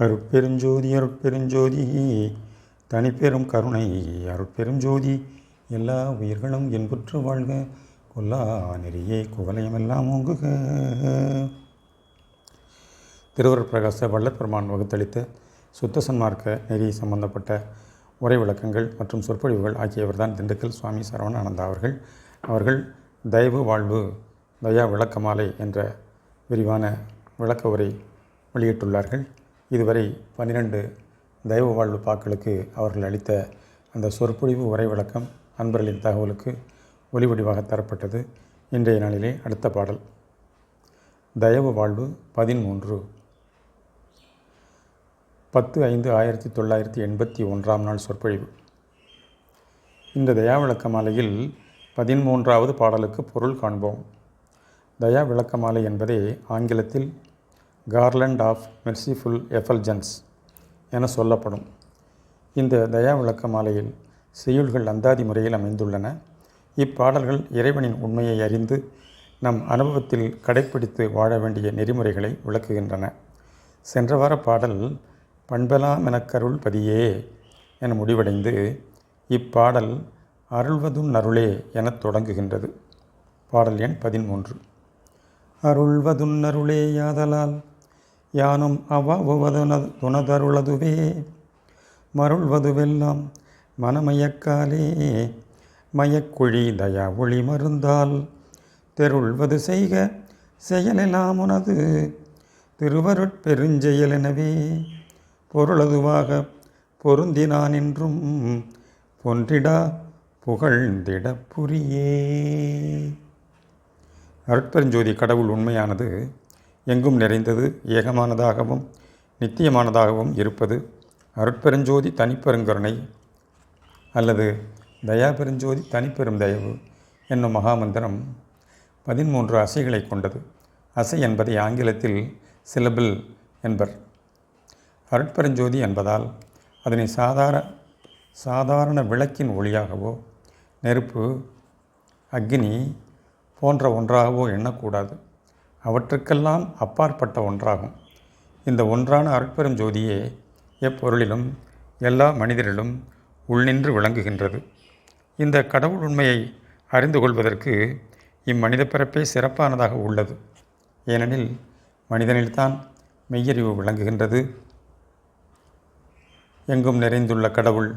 அருட்பெருஞ்சோதி அருட்பெருஞ்சோதி தனிப்பெரும் கருணை அருட்பெருஞ்சோதி எல்லா உயிர்களும் என்புற்று வாழ்க கொல்லா நெறியே குவலயமெல்லாம் ஓங்குக. திருவருட் பிரகாச வல்லப்பெருமான் வகுத்தளித்த சுத்த சன்மார்க்க நெறி சம்பந்தப்பட்ட உரை விளக்கங்கள் மற்றும் சொற்பொழிவுகள் ஆகியவர்தான் திண்டுக்கல் சுவாமி சரவண ஆனந்தா அவர்கள். அவர்கள் தயவு வாழ்வு தயா விளக்கமாலை என்ற விரிவான விளக்க உரை வெளியிட்டுள்ளார்கள். இதுவரை பன்னிரண்டு தெய்வ வாழ்வு பாக்களுக்கு அவர்கள் அளித்த அந்த சொற்பொழிவு உரை விளக்கம் அன்பர்களின் தகவலுக்கு ஒலிவடிவாக தரப்பட்டது. இன்றைய நாளிலே அடுத்த பாடல். தயவு வாழ்வு பதிமூன்று பத்து ஐந்து ஆயிரத்தி தொள்ளாயிரத்தி எண்பத்தி ஒன்றாம் நாள் சொற்பொழிவு. இந்த தயா விளக்க மாலையில் பதிமூன்றாவது பாடலுக்கு பொருள் காண்போம். தயா விளக்க மாலை என்பதே ஆங்கிலத்தில் கார்லண்ட் ஆஃப் மெர்சிஃபுல் எஃபல்ஜன்ஸ் என சொல்லப்படும். இந்த தயா விளக்க மாலையில் செய்யுள்கள் அந்தாதி முறையில் அமைந்துள்ளன. இப்பாடல்கள் இறைவனின் உண்மையை அறிந்து நம் அனுபவத்தில் கடைப்பிடித்து வாழ வேண்டிய நெறிமுறைகளை விளக்குகின்றன. சென்ற வார பாடல் பண்பெலாம் எனக்கருள் பதியே என முடிவடைந்து இப்பாடல் அருள்வதும் நருளே எனத் தொடங்குகின்றது. பாடல் எண் பதிமூன்று அருள்வதும் நருளே யாதலால் யானும் அவ்வாவுவதுன துணதருளதுவே மருள்வதுவெல்லாம் மனமயக்காலே. மயக்குழி தயா ஒளி மருந்தால் தெருள்வது செய்க செயலெல்லாம் உனது திருவருட்பெருஞ்செயலெனவே பொருளதுவாக பொருந்தினான் என்றும் பொன்றிடா புகழ்ந்திட புரியே. அருட்பெருஞ்சோதி கடவுள் உண்மையானது எங்கும் நிறைந்தது ஏகமானதாகவும் நித்தியமானதாகவும் இருப்பது. அருட்பெருஞ்சோதி தனிப்பெருங்கருணை அல்லது தயாபெருஞ்சோதி தனிப்பெரும் தயவு என்னும் மகாமந்திரம் பதிமூன்று அசைகளை கொண்டது. அசை என்பதை ஆங்கிலத்தில் சிலபிள் என்பர். அருட்பெருஞ்சோதி என்பதால் அதனை சாதார சாதாரண விளக்கின் ஒளியாகவோ நெருப்பு அக்னி போன்ற ஒன்றாகவோ எண்ணக்கூடாது. அவற்றுக்கெல்லாம் அப்பாற்பட்ட ஒன்றாகும். இந்த ஒன்றான அருட்பெரும் ஜோதியே எப்பொருளிலும் எல்லா மனிதரிலும் உள்நின்று விளங்குகின்றது. இந்த கடவுள் உண்மையை அறிந்து கொள்வதற்கு இம்மனித பிறப்பே சிறப்பானதாக உள்ளது. ஏனெனில் மனிதனில்தான் மெய்யறிவு விளங்குகின்றது. எங்கும் நிறைந்துள்ள கடவுள்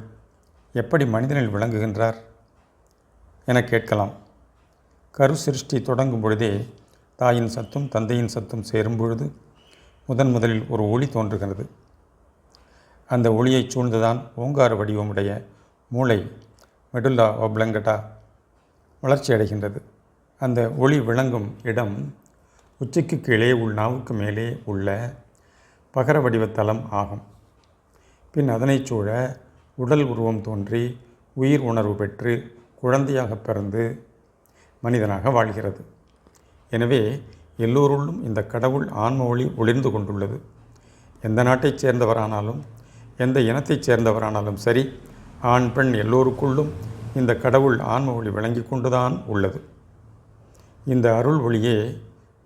எப்படி மனிதனில் விளங்குகின்றார்? என கேட்கலாம். கரு சிருஷ்டி தொடங்கும் பொழுதே தாயின் சத்தும் தந்தையின் சத்தும் சேரும் பொழுது முதன் முதலில் ஒரு ஒளி தோன்றுகிறது. அந்த ஒளியை சூழ்ந்துதான் ஓங்கார வடிவமுடைய மூளை மெடுல்லா ஒப்ளங்கட்டா வளர்ச்சி அடைகின்றது. அந்த ஒளி விளங்கும் இடம் உச்சிக்கு கீழே உள் நாவுக்கு மேலே உள்ள பகர வடிவத்தலம் ஆகும். பின் அதனைச் சூழ உடல் உருவம் தோன்றி உயிர் உணர்வு பெற்று குழந்தையாக பிறந்து மனிதனாக வாழ்கிறது. எனவே எல்லோருள்ளும் இந்த கடவுள் ஆன்ம ஒளி ஒளிர்ந்து கொண்டுள்ளது. எந்த நாட்டைச் சேர்ந்தவரானாலும் எந்த இனத்தைச் சேர்ந்தவரானாலும் சரி ஆண் பெண் எல்லோருக்குள்ளும் இந்த கடவுள் ஆன்ம ஒளி விளங்கி கொண்டுதான் உள்ளது. இந்த அருள் ஒளியே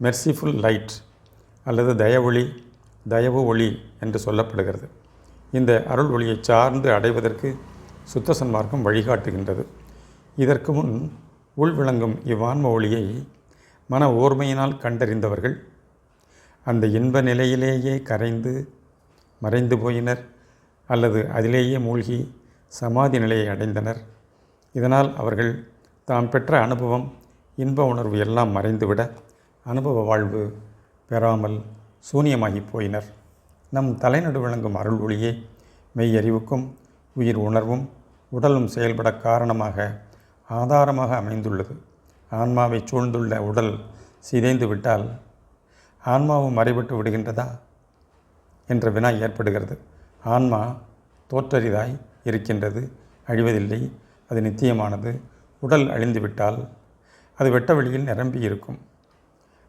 மெர்சிஃபுல் லைட் அல்லது தயவொளி தயவு ஒளி என்று சொல்லப்படுகிறது. இந்த அருள் ஒளியை சார்ந்து அடைவதற்கு சுத்த சன்மார்க்கம் வழிகாட்டுகின்றது. இதற்கு முன் உள் விளங்கும் இவ்வான்ம ஒளியை மன ஓர்மையினால் கண்டறிந்தவர்கள் அந்த இன்ப நிலையிலேயே கரைந்து மறைந்து போயினர் அல்லது அதிலேயே மூழ்கி சமாதி நிலையை அடைந்தனர். இதனால் அவர்கள் தாம் பெற்ற அனுபவம் இன்ப உணர்வு எல்லாம் மறைந்துவிட அனுபவ வாழ்வு பெறாமல் சூனியமாகி போயினர். நம் தலைநடு விளங்கும் அருள் ஒளியே மெய்யறிவுக்கும் உயிர் உணர்வும் உடலும் செயல்பட காரணமாக ஆதாரமாக அமைந்துள்ளது. ஆன்மாவை சூழ்ந்துள்ள உடல் சிதைந்து விட்டால் ஆன்மாவும் மறைபட்டு விடுகின்றதா? என்ற வினா ஏற்படுகிறது. ஆன்மா தோற்றரிதாய் இருக்கின்றது. அழிவதில்லை. அது நித்தியமானது. உடல் அழிந்துவிட்டால் அது வெட்ட வெளியில் நிரம்பி இருக்கும்.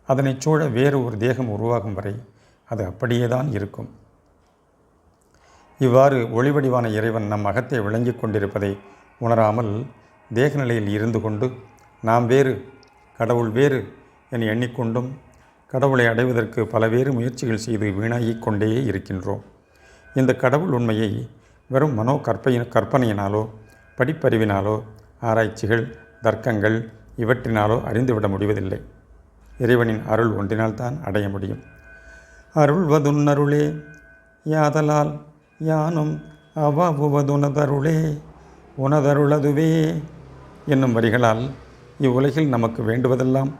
அதனைச் சூழ வேறு ஒரு தேகம் உருவாகும் வரை அது அப்படியே தான் இருக்கும். இவ்வாறு ஒளிவடிவான இறைவன் நம் அகத்தை விளங்கிக் கொண்டிருப்பதை உணராமல் தேக நிலையில் இருந்து கொண்டு நாம் வேறு கடவுள் வேறு என எண்ணிக்கொண்டும் கடவுளை அடைவதற்கு பலவேறு முயற்சிகள் செய்து வீணாகிக் கொண்டே இருக்கின்றோம். இந்த கடவுள் உண்மையை வெறும் மனோ கற்பையின் கற்பனையினாலோ படிப்பறிவினாலோ ஆராய்ச்சிகள் தர்க்கங்கள் இவற்றினாலோ அறிந்துவிட முடிவதில்லை. இறைவனின் அருள் ஒன்றினால்தான் அடைய முடியும். அருள்வதுன்னருளே யாதலால் யானும் அவாவுவதுனதருளே உனதருளதுவே என்னும் வரிகளால் இவ்வுலகில் நமக்கு வேண்டுவதெல்லாம்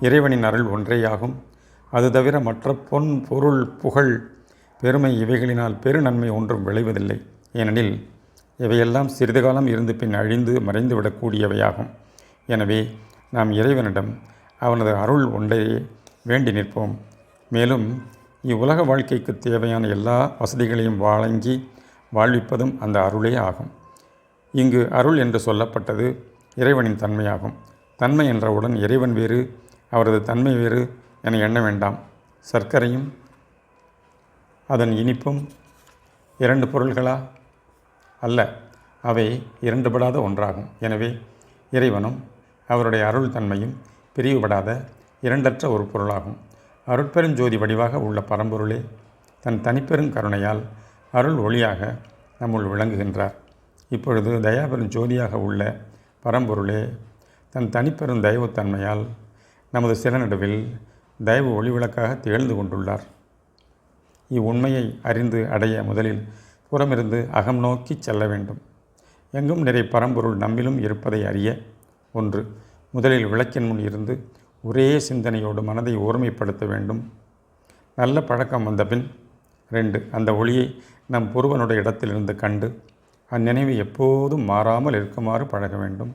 இறைவனின் அருள் ஒன்றேயாகும். அது தவிர மற்ற பொன் பொருள் புகழ் பெருமை இவைகளினால் பெருநன்மை ஒன்றும் விளைவதில்லை. ஏனெனில் இவையெல்லாம் சிறிது காலம் இருந்து பின் அழிந்து மறைந்துவிடக்கூடியவையாகும். எனவே நாம் இறைவனிடம் அவனது அருள் ஒன்றையே வேண்டி நிற்போம். மேலும் இவ்வுலக வாழ்க்கைக்கு தேவையான எல்லா வசதிகளையும் வழங்கி வாழ்விப்பதும் அந்த அருளே ஆகும். இங்கு அருள் என்று சொல்லப்பட்டது இறைவனின் தன்மையாகும். தன்மை என்றவுடன் இறைவன் வேறு அவரது தன்மை வேறு என எண்ண வேண்டாம். சர்க்கரையும் அதன் இனிப்பும் இரண்டு பொருள்களா? அல்ல அவை இரண்டுபடாத ஒன்றாகும். எனவே இறைவனும் அவருடைய அருள் தன்மையும் பிரிவுபடாத இரண்டற்ற ஒரு பொருளாகும். அருட்பெருஞ்சோதி வடிவாக உள்ள பரம்பொருளே தன் தனிப்பெரும் கருணையால் அருள் ஒளியாக நம்முள் விளங்குகின்றார். இப்பொழுது தயாபெரும் ஜோதியாக உள்ள பரம்பொருளே தன் தனிப்பெரும் தெய்வத்தன்மையால் நமது சிறநடுவில் தயவு ஒளிவிளக்காக திகழ்ந்து கொண்டுள்ளார். இவ்வுண்மையை அறிந்து அடைய முதலில் புறமிருந்து அகம் நோக்கி செல்ல வேண்டும். எங்கும் நிறை பரம்பொருள் நம்மிலும் இருப்பதை அறிய ஒன்று முதலில் விளக்கின் முன் இருந்து ஒரே சிந்தனையோடு மனதை ஓர்மைப்படுத்த வேண்டும். நல்ல பழக்கம் வந்தபின் ரெண்டு அந்த ஒளியை நம் புருவனுடைய இடத்திலிருந்து கண்டு அந்நினைவு எப்போதும் மாறாமல் இருக்குமாறு பழக வேண்டும்.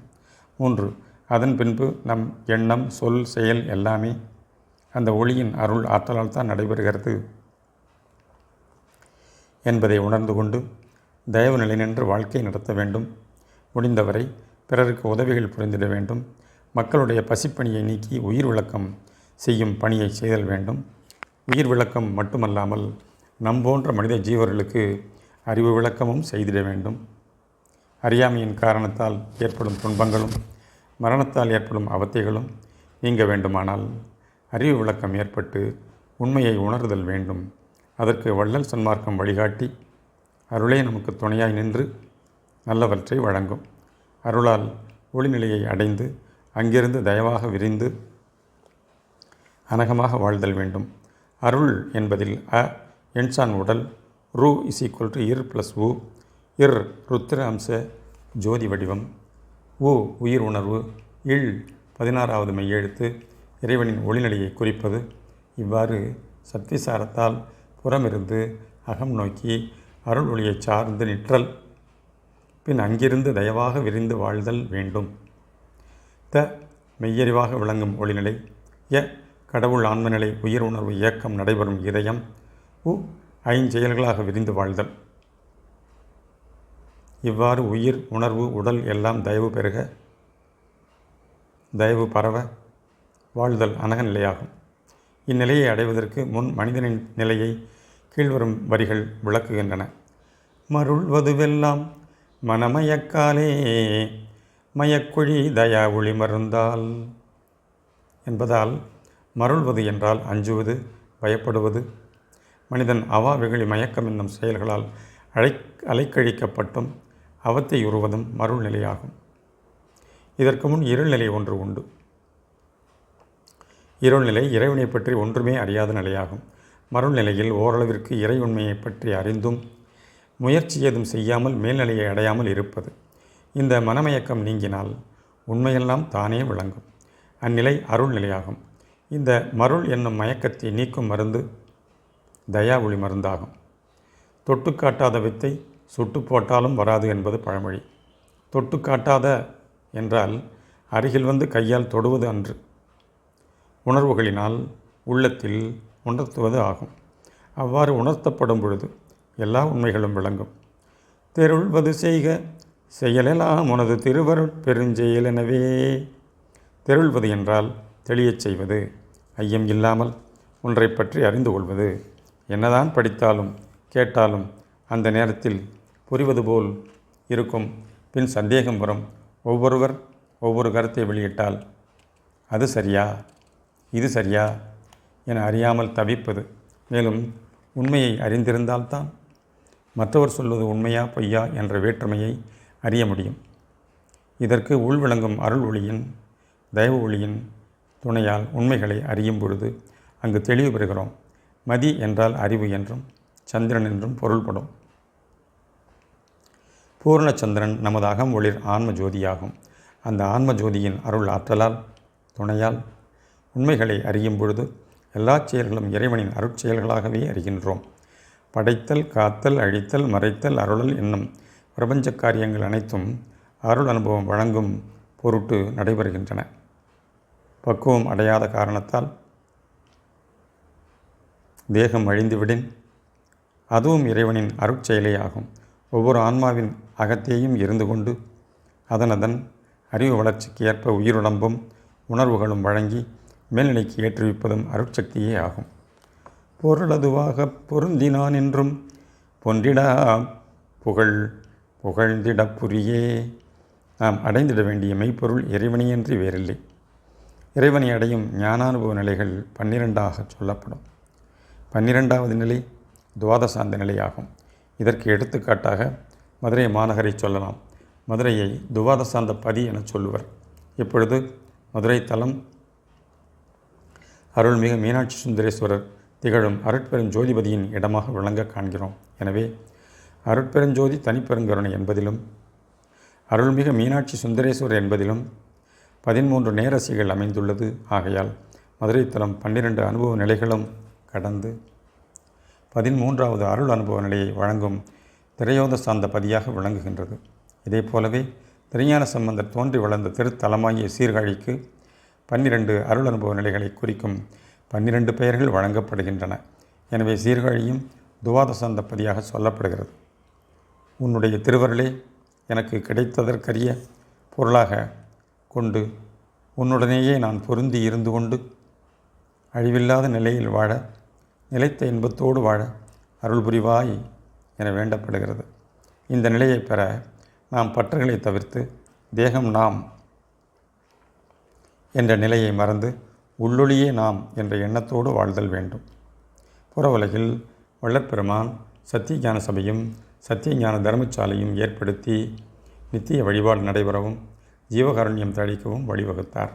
மூன்று அதன் பின்பு நம் எண்ணம் சொல் செயல் எல்லாமே அந்த ஒளியின் அருள் ஆற்றலால் தான் நடைபெறுகிறது என்பதை உணர்ந்து கொண்டு தயவு நிலை நின்று வாழ்க்கை நடத்த வேண்டும். முடிந்தவரை பிறருக்கு உதவிகள் புரிந்திட வேண்டும். மக்களுடைய பசிப்பணியை நீக்கி உயிர் விளக்கம் செய்யும் பணியை செய்தல் வேண்டும். உயிர் விளக்கம் மட்டுமல்லாமல் நம் போன்ற மனித ஜீவர்களுக்கு அறிவு விளக்கமும் செய்திட வேண்டும். அறியாமையின் காரணத்தால் ஏற்படும் துன்பங்களும் மரணத்தால் ஏற்படும் அவத்தைகளும் நீங்க வேண்டுமானால் அறிவு விளக்கம் ஏற்பட்டு உண்மையை உணர்தல் வேண்டும். அதற்கு வள்ளல் சன்மார்க்கம் வழிகாட்டி அருளே நமக்கு துணையாய் நின்று நல்லவற்றை வழங்கும். அருளால் ஒளிநிலையை அடைந்து அங்கிருந்து தயவாக விரிந்து அனகமாக வாழ்தல் வேண்டும். அருள் என்பதில் அ என்சான் உடல் ரு இஸ் ஈக்குவல் டு இர் ப்ளஸ் உ. இர் ருத்திர அம்ச ஜோதி வடிவம். உ உயிர் உணர்வு. இல் பதினாறாவது மெய்யெழுத்து இறைவனின் ஒளிநிலையை குறிப்பது. இவ்வாறு சத்விசாரத்தால் புறமிருந்து அகம் நோக்கி அருள் ஒளியை சார்ந்து நிற்றல். பின் அங்கிருந்து தயவாக விரிந்து வாழ்தல் வேண்டும். த மெய்யறிவாக விளங்கும் ஒளிநிலை. ய கடவுள் ஆன்மநிலை உயிர் உணர்வு இயக்கம் நடைபெறும் இதயம். உ ஐஞ்செயல்களாக விரிந்து வாழ்தல். இவ்வாறு உயிர் உணர்வு உடல் எல்லாம் தயவு பெருக தயவு பரவ வாழ்தல் அனக நிலையாகும். இந்நிலையை அடைவதற்கு முன் மனிதனின் நிலையை கீழ்வரும் வரிகள் விளக்குகின்றன. மருள்வதுவெல்லாம் மனமயக்காலே மயக்குழி தயா ஒளி மருந்தால் என்பதால் மருள்வது என்றால் அஞ்சுவது பயப்படுவது மனிதன் அவா வெகுளி மயக்கம் என்னும் செயல்களால் அழை அலைக்கழிக்கப்பட்டும் அவத்தை உருவதும் மருள் நிலையாகும் இதற்கு முன் இருள்நிலை ஒன்று உண்டு. இருள்நிலை இறைவனை பற்றி ஒன்றுமே அறியாத நிலையாகும். மருள் நிலையில் ஓரளவிற்கு இறை உண்மையை பற்றி அறிந்தும் முயற்சி ஏதும் செய்யாமல் மேல்நிலையை அடையாமல் இருப்பது. இந்த மனமயக்கம் நீங்கினால் உண்மையெல்லாம் தானே விளங்கும். அந்நிலை அருள் நிலையாகும் இந்த மருள் என்னும் மயக்கத்தை நீக்கும் மருந்து தயா ஒளி மருந்தாகும். தொட்டு காட்டாத வித்தை சுட்டு போட்டாலும் வராது என்பது பழமொழி. தொட்டு காட்டாத என்றால் அருகில் வந்து கையால் தொடுவது அன்று. உணர்வுகளினால் உள்ளத்தில் உணர்த்துவது ஆகும். அவ்வாறு உணர்த்தப்படும் பொழுது எல்லா உண்மைகளும் விளங்கும். தெருள்வது செய்க செயலெல்லாம் உனது திருவருட் பெருஞ்செயல் எனவே. தெருள்வது என்றால் தெளியச் செய்வது ஐயம் இல்லாமல் ஒன்றை பற்றி அறிந்து கொள்வது. என்னதான் படித்தாலும் கேட்டாலும் அந்த நேரத்தில் புரிவது போல் இருக்கும். பின் சந்தேகம் வரும். ஒவ்வொருவர் ஒவ்வொரு கருத்தை வெளியிட்டால் அது சரியா? இது சரியா? என அறியாமல் தவிப்பது. மேலும் உண்மையை அறிந்திருந்தால்தான் மற்றவர் சொல்வது உண்மையா பொய்யா என்ற வேற்றுமையை அறிய முடியும். இதற்கு உள்விளங்கும் அருள் ஒளியின் தயவு ஒளியின் துணையால் உண்மைகளை அறியும் பொழுது அங்கு தெளிவு பெறுகிறோம். மதி என்றால் அறிவு என்றும் சந்திரன் என்றும் பொருள்படும். பூர்ணச்சந்திரன் நமது அகம் ஒளிர் ஆன்ம ஜோதியாகும் அந்த ஆன்ம ஜோதியின் அருள் ஆற்றலால் துணையால் உண்மைகளை அறியும் பொழுது எல்லா செயல்களும் இறைவனின் அருட்செயல்களாகவே அறிகின்றோம். படைத்தல் காத்தல் அழித்தல் மறைத்தல் அருளல் என்னும் பிரபஞ்ச காரியங்கள் அனைத்தும் அருள் அனுபவம் வழங்கும் பொருட்டு நடைபெறுகின்றன. பக்குவம் அடையாத காரணத்தால் தேகம் அழிந்துவிடின் அதுவும் இறைவனின் அருட்செயலே ஆகும் ஒவ்வொரு ஆன்மாவின் அகத்தேயும் இருந்து கொண்டு அதனதன் அறிவு வளர்ச்சிக்கு ஏற்ப உயிருடம்பும் உணர்வுகளும் வழங்கி மேல்நிலைக்கு ஏற்றுவிப்பதும் அருட்சக்தியே ஆகும். பொருளதுவாக பொருந்தினான் என்றும் பொன்றிடா புகழ் புகழ்ந்திட புரியே. நாம் அடைந்திட வேண்டிய மெய்ப்பொருள் இறைவனையன்றி வேறில்லை. இறைவனை அடையும் ஞானானுபவ நிலைகள் பன்னிரெண்டாக சொல்லப்படும். பன்னிரெண்டாவது நிலை துவாதசாந்த நிலையாகும். இதற்கு எடுத்துக்காட்டாக மதுரை மாநகரை சொல்லலாம். மதுரையை துவாதசாந்த பதி என சொல்லுவர். இப்பொழுது மதுரை தலம் அருள்மிகு மீனாட்சி சுந்தரேஸ்வரர் திகழும் அருட்பெருஞ்சோதிபதியின் இடமாக விளங்க காண்கிறோம். எனவே அருட்பெருஞ்சோதி தனிப்பெருங்கருணை என்பதிலும் அருள்மிகு மீனாட்சி சுந்தரேஸ்வரர் என்பதிலும் பதிமூன்று நேரசிகள் அமைந்துள்ளது. ஆகையால் மதுரை தலம் பன்னிரண்டு அனுபவ நிலைகளும் கடந்து பதிமூன்றாவது அருள் அனுபவ நிலையை வழங்கும் திரையோத சார்ந்த பதியாக விளங்குகின்றது. இதே போலவே திருஞான சம்பந்தர் தோன்றி வளர்ந்த திருத்தலமாகிய சீர்காழிக்கு பன்னிரண்டு அருள் அனுபவ நிலைகளை குறிக்கும் பன்னிரண்டு பெயர்கள் வழங்கப்படுகின்றன. எனவே சீர்காழியும் துவாதசாந்த பதியாக சொல்லப்படுகிறது. உன்னுடைய திருவருளே எனக்கு கிடைத்ததற்கரிய பொருளாக கொண்டு உன்னுடனேயே நான் பொருந்தி இருந்து கொண்டு அழிவில்லாத நிலையில் வாழ நிலைத்த இன்பத்தோடு வாழ அருள் புரிவாய் என வேண்டப்படுகிறது. இந்த நிலையை பெற நாம் பற்றுகளை தவிர்த்து தேகம் நாம் என்ற நிலையை மறந்து உள்ளொளியே நாம் என்ற எண்ணத்தோடு வாழ்தல் வேண்டும். புற உலகில் வள்ளற்பெருமான் சத்தியஞான சபையும் சத்தியஞான தர்மசாலையும் ஏற்படுத்தி நித்திய வழிபாடு நடைபெறவும் ஜீவகாருண்யம் தழிக்கவும் வழிவகுத்தார்.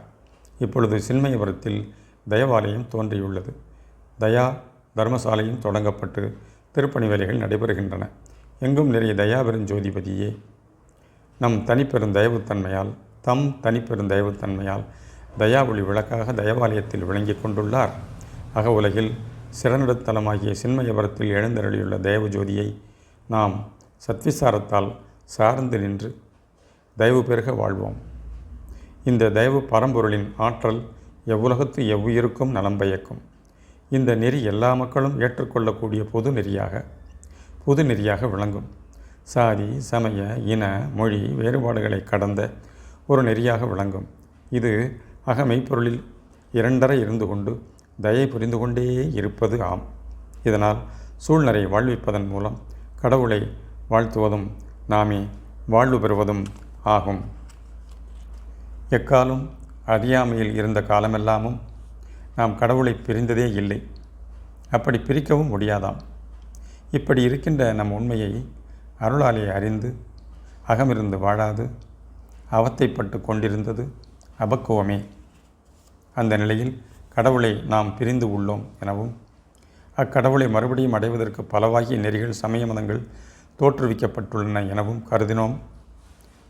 இப்பொழுது சின்மயபுரத்தில் தயவாலயம் தோன்றியுள்ளது. தயா தர்மசாலையும் தொடங்கப்பட்டு திருப்பணி வேலைகள் நடைபெறுகின்றன. எங்கும் நிறைய தயாபெருஞ்சோதிபதியே நம் தனிப்பெரும் தயவுத்தன்மையால் தம் தனிப்பெரும் தயவுத்தன்மையால் தயாவொளி விளக்காக தயவாலயத்தில் விளங்கி கொண்டுள்ளார். அக உலகில் சிறநடுத்தலமாகிய சின்மயபுரத்தில் எழுந்தருளியுள்ள தேவஜோதியை நாம் சத்விசாரத்தால் சார்ந்து நின்று தயவு பெருக வாழ்வோம். இந்த தயவு பரம்பொருளின் ஆற்றல் எவ்வுலகத்து எவ்வுயிருக்கும் நலம் பயக்கும். இந்த நெறி எல்லா மக்களும் ஏற்றுக்கொள்ளக்கூடிய பொது நெறியாக பொது நெறியாக விளங்கும். சாதி சமய இன மொழி வேறுபாடுகளை கடந்த ஒரு நெறியாக விளங்கும். இது அகமெய்ப்பொருளில் இரண்டரை இருந்து கொண்டு தயை புரிந்து கொண்டே இருப்பது ஆம். இதனால் சூழ்நிலை வாழ்விப்பதன் மூலம் கடவுளை வாழ்த்துவதும் நாமே வாழ்வு பெறுவதும் ஆகும். எக்காலும் அறியாமையில் இருந்த காலமெல்லாமும் நாம் கடவுளை பிரிந்ததே இல்லை. அப்படி பிரிக்கவும் முடியாதாம். இப்படி இருக்கின்ற நம் உண்மையை அருளாலே அறிந்து அகமிருந்து வாழாது அவத்தைப்பட்டு கொண்டிருந்தது அபக்குவமே. அந்த நிலையில் கடவுளை நாம் பிரிந்து உள்ளோம் எனவும் அக்கடவுளை மறுபடியும் அடைவதற்கு பலவாகிய நெறிகள் சமய மதங்கள் தோற்றுவிக்கப்பட்டுள்ளன எனவும் கருதினோம்.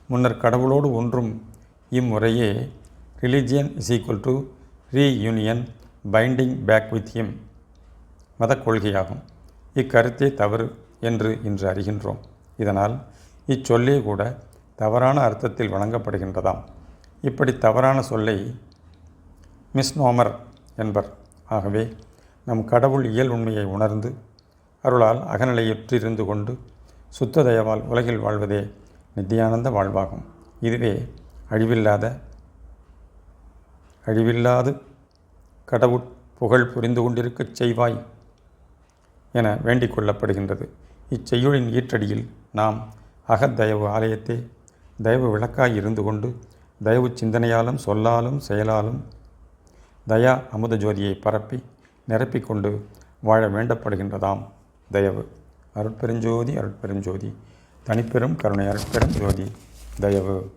முன்னர் கடவுளோடு ஒன்றும் இம்முறையே religion is equal to reunion binding back with him மத கொள்கையாகும். இக்கருத்தே தவறு என்று இன்று அறிகின்றோம். இதனால் இச்சொல்லே கூட தவறான அர்த்தத்தில் வழங்கப்படுகின்றதாம். இப்படி தவறான சொல்லை மிஸ்நோமர் என்பர். ஆகவே நம் கடவுள் இயல் உண்மையை உணர்ந்து அருளால் அகநிலையுற்றிருந்து கொண்டு சுத்த தயவால் உலகில் வாழ்வதே நித்தியானந்த வாழ்வாகும். இதுவே அழிவில்லாத அழிவில்லாது கடவுள் புகழ் புரிந்து கொண்டிருக்கச் செய்வாய் என வேண்டிக் கொள்ளப்படுகின்றது. இச்செய்யுளின் ஈற்றடியில் நாம் அகத்தயவு ஆலயத்தை தயவு விளக்காய் இருந்து கொண்டு தயவு சிந்தனையாலும் சொல்லாலும் செயலாலும் தயா அமுத ஜோதியை பரப்பி நிரப்பிக்கொண்டு வாழ வேண்டப்படுகின்றதாம் தயவு. அருட்பெருஞ்சோதி அருட்பெருஞ்சோதி தனிப்பெரும் கருணை அருட்பெரும் ஜோதி தயவு.